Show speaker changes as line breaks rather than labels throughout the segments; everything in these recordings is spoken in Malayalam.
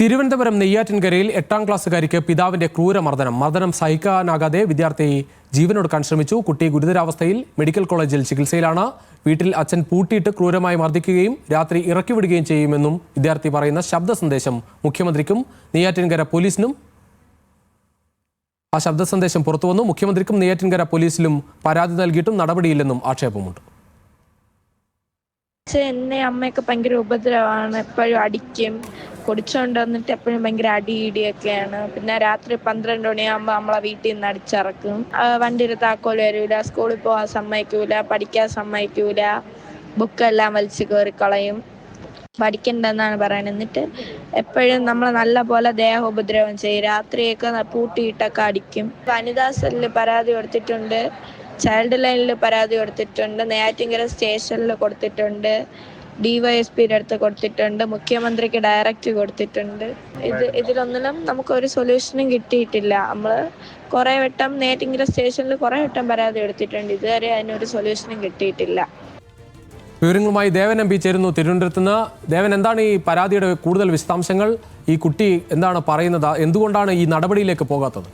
തിരുവനന്തപുരം നെയ്യാറ്റിൻകരയിൽ എട്ടാം ക്ലാസ്സുകാരിക്ക് പിതാവിന്റെ ക്രൂരമർദ്ദനം മർദ്ദനം. സഹിക്കാനാകാതെ വിദ്യാർത്ഥി ജീവനൊടുക്കാൻ ശ്രമിച്ചു. കുട്ടി ഗുരുതരാവസ്ഥയിൽ മെഡിക്കൽ കോളേജിൽ ചികിത്സയിലാണ്. വീട്ടിൽ അച്ഛൻ പൂട്ടിയിട്ട് ക്രൂരമായി മർദ്ദിക്കുകയും രാത്രി ഇറക്കിവിടുകയും ചെയ്യുമെന്നും വിദ്യാർത്ഥി പറയുന്ന ശബ്ദ സന്ദേശം മുഖ്യമന്ത്രിക്കും നെയ്യാറ്റിൻകര പോലീസിനും ആ ശബ്ദ സന്ദേശം പുറത്തുവന്നു. മുഖ്യമന്ത്രിക്കും നെയ്യാറ്റിൻകര പോലീസിലും പരാതി നൽകിയിട്ടും നടപടിയില്ലെന്നും ആക്ഷേപമുണ്ട്.
എന്നെ അമ്മയൊക്കെ ഭയങ്കര ഉപദ്രവമാണ്. എപ്പോഴും അടിക്കും. കുടിച്ചോണ്ട് വന്നിട്ട് എപ്പോഴും ഭയങ്കര അടിയിടിയൊക്കെയാണ്. പിന്നെ രാത്രി പന്ത്രണ്ട് മണിയാകുമ്പോൾ നമ്മളെ വീട്ടിൽ നിന്ന് അടിച്ചിറക്കും. വണ്ടി താക്കോൽ വരൂല സ്കൂളിൽ പോകാൻ സമ്മതിക്കൂല പഠിക്കാൻ സമ്മതിക്കൂല ബുക്കെല്ലാം വലിച്ചു കയറി കളയും. പഠിക്കണ്ടെന്നാണ് പറയുന്നത് എന്നിട്ട് എപ്പോഴും നമ്മൾ നല്ല പോലെ ദേഹോപദ്രവം ചെയ്യും. രാത്രിയൊക്കെ പൂട്ടിയിട്ടൊക്കെ അടിക്കും. വനിതാ സെല്ലിൽ പരാതി കൊടുത്തിട്ടുണ്ട്. ചൈൽഡ് ലൈനിൽ പരാതി കൊടുത്തിട്ടുണ്ട്. നെയ്യാറ്റിങ്കര സ്റ്റേഷനിൽ കൊടുത്തിട്ടുണ്ട്. ഡിവൈഎസ്പിയുടെ അടുത്ത് കൊടുത്തിട്ടുണ്ട്. മുഖ്യമന്ത്രിക്ക് ഡയറക്റ്റ് കൊടുത്തിട്ടുണ്ട്. ഇത് ഇതിലൊന്നിലും നമുക്ക് ഒരു സൊല്യൂഷനും കിട്ടിയിട്ടില്ല. നമ്മൾ കുറെ വട്ടം നെയ്യാറ്റിങ്കര സ്റ്റേഷനിൽ കുറെ വട്ടം പരാതി കൊടുത്തിട്ടുണ്ട്. ഇതുവരെ അതിനൊരു സൊല്യൂഷനും കിട്ടിയിട്ടില്ല.
വിവരങ്ങളുമായി ദേവൻ എം പി ചേരുന്നു തിരുവനന്തപുരത്ത് നിന്ന്. ദേവൻ എന്താണ് ഈ പരാതിയുടെ കൂടുതൽ വിശദാംശങ്ങൾ? ഈ കുട്ടി എന്താണ് പറയുന്നത്? എന്തുകൊണ്ടാണ് ഈ നടപടിയിലേക്ക് പോകാത്തത്?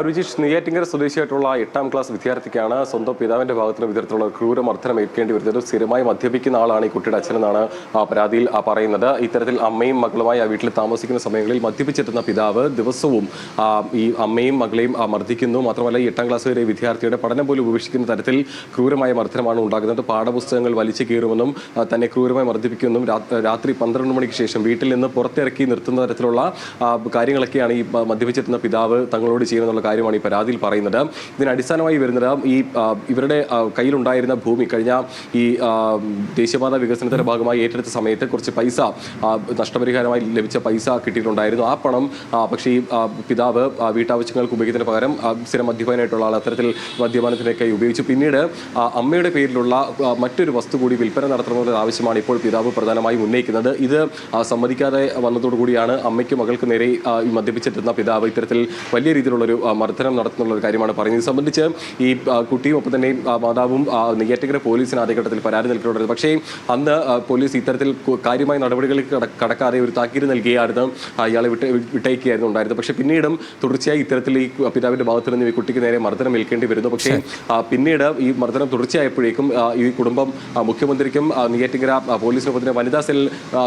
രുചിഷ് നെയ്യാറ്റിങ്കര സ്വദേശിയായിട്ടുള്ള എട്ടാം ക്ലാസ് വിദ്യാർത്ഥിക്കാണ് സ്വന്തം പിതാവിന്റെ ഭാഗത്തുനിന്ന് വിധത്തിലുള്ള ക്രൂരമർദ്ദനം ഏൽക്കേണ്ടി വരുന്നത്. സ്ഥിരമായി മദ്യപിക്കുന്ന ആളാണ് ഈ കുട്ടിയുടെ അച്ഛനെന്നാണ് പരാതിയിൽ പറയുന്നത്. ഇത്തരത്തിൽ അമ്മയും മകളുമായി ആ വീട്ടിൽ താമസിക്കുന്ന സമയങ്ങളിൽ മദ്യപിച്ചെത്തുന്ന പിതാവ് ദിവസവും ഈ അമ്മയും മകളെയും മർദ്ദിക്കുന്നു. മാത്രമല്ല ഈ എട്ടാം ക്ലാസ് വരെ വിദ്യാർത്ഥിയുടെ പഠനം പോലും ഉപേക്ഷിക്കുന്ന തരത്തിൽ ക്രൂരമായ മർദ്ദനമാണ് ഉണ്ടാകുന്നത്. പാഠപുസ്തകങ്ങൾ വലിച്ചു കീറുമെന്നും തന്നെ ക്രൂരമായി മർദ്ദിപ്പിക്കുമെന്നും രാത്രി പന്ത്രണ്ട് മണിക്ക് ശേഷം വീട്ടിൽ നിന്ന് പുറത്തിറക്കി നിർത്തുന്ന തരത്തിലുള്ള കാര്യങ്ങളൊക്കെയാണ് ഈ മദ്യപിച്ചെത്തുന്ന പിതാവ് തങ്ങളോട് ചെയ്യുമെന്നുള്ള കാര്യമാണ് ഈ പരാതിയിൽ പറയുന്നത്. ഇതിനടിസ്ഥാനമായി വരുന്നത് ഈ ഇവരുടെ കയ്യിലുണ്ടായിരുന്ന ഭൂമി കഴിഞ്ഞ ഈ ദേശീയപാത വികസനത്തിന്റെ ഭാഗമായി ഏറ്റെടുത്ത സമയത്ത് കുറച്ച് പൈസ നഷ്ടപരിഹാരമായി ലഭിച്ച പൈസ കിട്ടിയിട്ടുണ്ടായിരുന്നു. ആ പണം പക്ഷേ ഈ പിതാവ് വീട്ടാവശ്യങ്ങൾക്ക് ഉപയോഗിക്കുന്നതിന് പകരം സ്ഥിരം മദ്യപാനായിട്ടുള്ള ആൾ അത്തരത്തിൽ മദ്യപാനത്തിനൊക്കെ ഉപയോഗിച്ചു. പിന്നീട് അമ്മയുടെ പേരിലുള്ള മറ്റൊരു വസ്തു കൂടി വിൽപ്പന നടത്തണമെന്ന ആവശ്യമാണ് ഇപ്പോൾ പിതാവ് പ്രധാനമായും ഉന്നയിക്കുന്നത്. ഇത് സമ്മതിക്കാതെ വന്നതോടുകൂടിയാണ് അമ്മയ്ക്ക് മകൾക്ക് നേരെ മദ്യപിച്ചെത്തുന്ന പിതാവ് ഇത്തരത്തിൽ വലിയ രീതിയിലുള്ളൊരു മർദ്ദനം നടത്തുന്നുള്ള ഒരു കാര്യമാണ് പറയുന്നത്. ഇത് സംബന്ധിച്ച് ഈ കുട്ടിയും ഒപ്പം തന്നെ മാതാവും ആ, നെയ്യാറ്റിങ്കര പോലീസിന് ആദ്യഘട്ടത്തിൽ പരാതി നൽകിയിട്ടുണ്ടായിരുന്നു പക്ഷേ അന്ന് പോലീസ് ഇത്തരത്തിൽ കാര്യമായ നടപടികളിൽ കടക്കാതെ ഒരു താക്കീത് നൽകിയായിരുന്നു ഇയാളെ വിട്ട് വിട്ടയക്കുകയായിരുന്നു ഉണ്ടായിരുന്നത്. പക്ഷേ പിന്നീടും തുടർച്ചയായി ഇത്തരത്തിൽ ഈ പിതാവിന്റെ ഭാഗത്ത് നിന്ന് ഈ കുട്ടിക്ക് നേരെ മർദ്ദനം ഏൽക്കേണ്ടി വരുന്നു. പക്ഷേ പിന്നീട് ഈ മർദ്ദനം തുടർച്ചയായപ്പോഴേക്കും ഈ കുടുംബം മുഖ്യമന്ത്രിക്കും ആ, പോലീസിനൊപ്പം തന്നെ വനിതാ സെൽ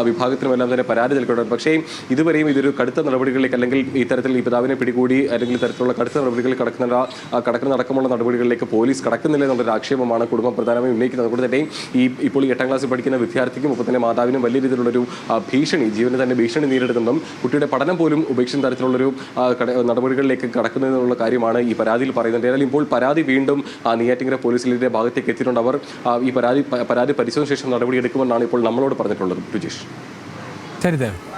വിഭാഗത്തിനുമെല്ലാം തന്നെ പരാതി നൽകിയിട്ടുണ്ട്. പക്ഷേ ഇതുവരെയും ഇതൊരു കടുത്ത നടപടികളിലേക്ക് അല്ലെങ്കിൽ ഇത്തരത്തിൽ ഈ പിതാവിനെ പിടികൂടി അല്ലെങ്കിൽ ഇത്തരത്തിലുള്ള കടുത്ത നടപടികളിൽ കടക്കുന്ന ആ, കടക്കുന്ന അടക്കമുള്ള നടപടികളിലേക്ക് പോലീസ് കടക്കുന്നില്ല എന്നുള്ളൊരു ആക്ഷേപമാണ് കുടുംബം പ്രധാനമായും ഉന്നയിക്കുന്നത്. അതുകൊണ്ട് തന്നെ ഈ ഇപ്പോൾ ഈ എട്ടാം ക്ലാസ്സിൽ പഠിക്കുന്ന വിദ്യാർത്ഥിക്കും ഒപ്പം തന്നെ മാതാവിനും വലിയ രീതിയിലുള്ളൊരു ഭീഷണി ജീവന് തന്നെ ഭീഷണി നേരിടുന്നതും കുട്ടിയുടെ പഠനം പോലും ഉപേക്ഷിക്കുന്ന തരത്തിലുള്ളൊരു നടപടികളിലേക്ക് കടക്കുന്നതിനുള്ള കാര്യമാണ് ഈ പരാതിയിൽ പറയുന്നത്. ഏതായാലും ഇപ്പോൾ പരാതി വീണ്ടും ആ, നെയ്യാറ്റിങ്കര പോലീസിന്റെ ഭാഗത്തേക്ക് എത്തിയിട്ടുണ്ട്. അവർ ഈ പരാതി പരാതി പരിശോധന ശേഷം നടപടിയെടുക്കുമെന്നാണ് ഇപ്പോൾ നമ്മളോട് പറഞ്ഞിട്ടുള്ളത്. രുചേഷ്
ശരി ദേവൻ